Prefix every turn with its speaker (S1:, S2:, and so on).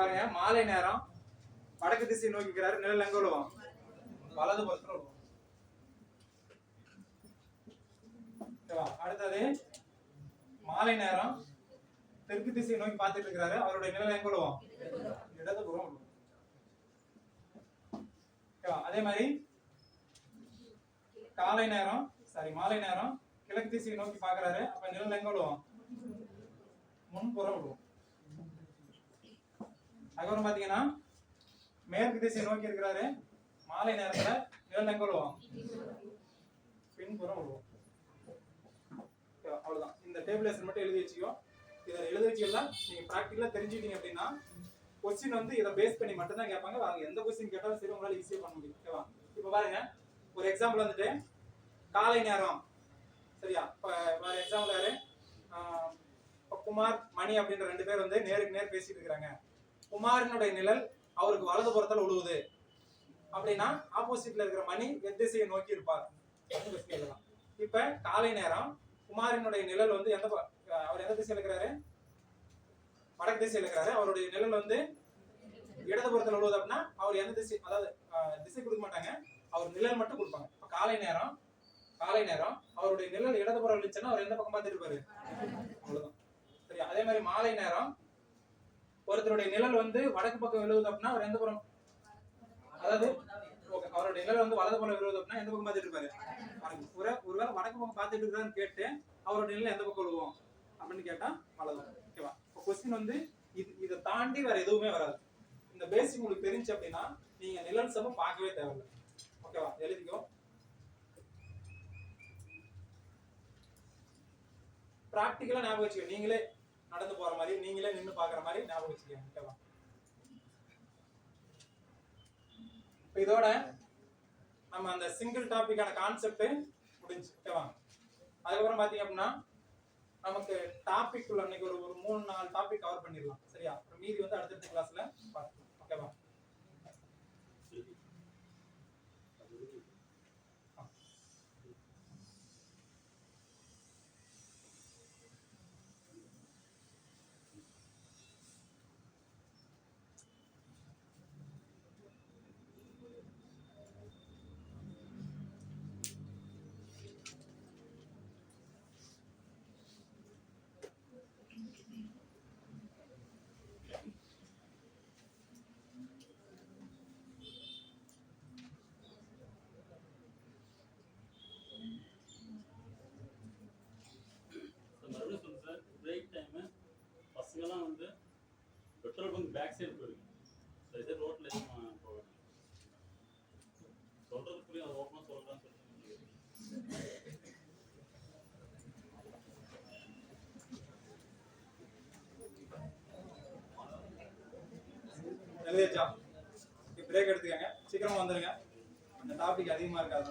S1: பாருங்க மாலை நேரம் வடக்கு திசை நோக்கிக்கிறாரு நிழல் எங்க விழுவோம் வலது பத்திரம் விழுவோம் அடுத்தது மாலை நேரம் தெற்கு திசை நோக்கி பார்த்துட்டு இருக்கிறாரு. அவருடைய நிழல் எங்க விழுவோம் இடது புறம் அதே மாதிரி காலை நேரம் சாரி மாலை நேரம் கிழக்கு திசையை நோக்கி பார்க்கறாரு. அப்ப நிழல் எங்க விழுவோம் முன்புறம் விடுவோம் அதுக்கப்புறம் பாத்தீங்கன்னா மேற்கு திசை நோக்கி இருக்கிறாரு. மாலை நேரத்துல நிழல் எங்க விழுவோம்? பின்புறம் விழுவோம். ஓகேவா? அவ்வளவுதான். இந்த டேபிளேஷன் மட்டும் எழுதி வச்சுக்கோ. இதை எழுதி வச்சுக்கலாம் நீங்க ப்ராக்டிக்கலா தெரிஞ்சுக்கிட்டீங்க அப்படின்னா கொஸ்டின் வந்து இதை பேஸ் பண்ணி மட்டும் தான் கேட்பாங்க. வாங்க எந்த கொஸ்டின் கேட்டாலும் சரி உங்களால ஈஸியா பண்ண முடியும். ஓகேவா? இப்போ பாருங்க. ஒரு எக்ஸாம்பிள் வந்துட்டு காலை நேரம். சரியா? இப்போ வேற எக்ஸாம்பிள் யாரு? குமார் மணி அப்படின்ற ரெண்டு பேர் வந்து நேருக்கு நேர் பேசிட்டு இருக்கிறாங்க. குமாரினுடைய நிழல் அவருக்கு வலது புறத்தில் உழுவுது. அப்படின்னா ஆப்போசிட்ல இருக்கிற மணி எத்திசையை நோக்கி இருப்பார்? இப்ப காலை நேரம் குமாரினுடைய நிழல் வந்து எந்த அவர் எந்த திசையில் இருக்கிறாரு? வடக்கு திசையில் இருக்கிறாரு. அவருடைய நிழல் வந்து இடதுபுறத்தில் உழுவது அப்படின்னா அவர் எந்த திசை அதாவது திசை கொடுக்க மாட்டாங்க. அவர் நிழல் மட்டும் கொடுப்பாங்க. இப்ப காலை நேரம் காலை நேரம் அவருடைய நிழல் இடதுபுறம் விழிச்சுன்னா அவர் எந்த பக்கம் பார்த்துட்டு இருப்பாரு? அவ்வளவுதான். சரியா? அதே மாதிரி மாலை நேரம் ஒருத்தருடைய நிழல் வந்து வடக்கு பக்கம் விழுவுது அப்படின்னா அவர் எந்த புறம்? அதாவது ஓகே அவருடைய நிழல் வந்து வலது புறம் விழுவுது அப்படின்னா எந்த பக்கம் பார்த்துட்டு இருப்பாரு? ஒருவேளை வடக்கு பக்கம் பார்த்துட்டு இருக்கான்னு கேட்டு அவருடைய நிழல் எந்த பக்கம் விழுவோம்? அப்படின்னு கேட்டா வலது ஓகேவா இப்போ கொஸ்டின் வந்து இது இதை தாண்டி வேற எதுவுமே வராது. இந்த பேசிக் உங்களுக்கு தெரிஞ்சு அப்படின்னா நீங்க நிழல் சம பார்க்கவே தேவையில்லை. ஓகேவா எழுதிக்கோ. பிராக்டிக்கலா ஞாபகம் வச்சுக்கோ. நீங்களே நடந்து போற மாதிரி நீங்களே நின்று பாக்குற மாதிரி ஞாபகம் வச்சுக்கோங்க. ஓகேவா இப்போ இதோட நம்ம அந்த சிங்கிள் டாபிக்கான கான்செப்ட் முடிஞ்சு. ஓகேவா அதுக்கப்புறம் பாத்தீங்க அப்படின்னா நமக்கு டாபிக் உள்ள அன்னைக்கு ஒரு ஒரு மூணு நாலு டாபிக் கவர் பண்ணிடலாம். சரியா? அப்புறம் மீதி வந்து அடுத்தடுத்த கிளாஸ்ல
S2: தான் வந்து பெட்ரோல் பங்க் பேக் சைடு போயிருக்கு. சரி சரி ரோட்டில் போக சொல்கிறது புரியும் அது ஓப்பனாக சொல்கிறான்னு சொல்லிட்டு
S1: எழுதியாச்சா பிரேக் எடுத்துக்கங்க. சீக்கிரமா வந்துருங்க. அந்த டாபிக் அதிகமா இருக்காது.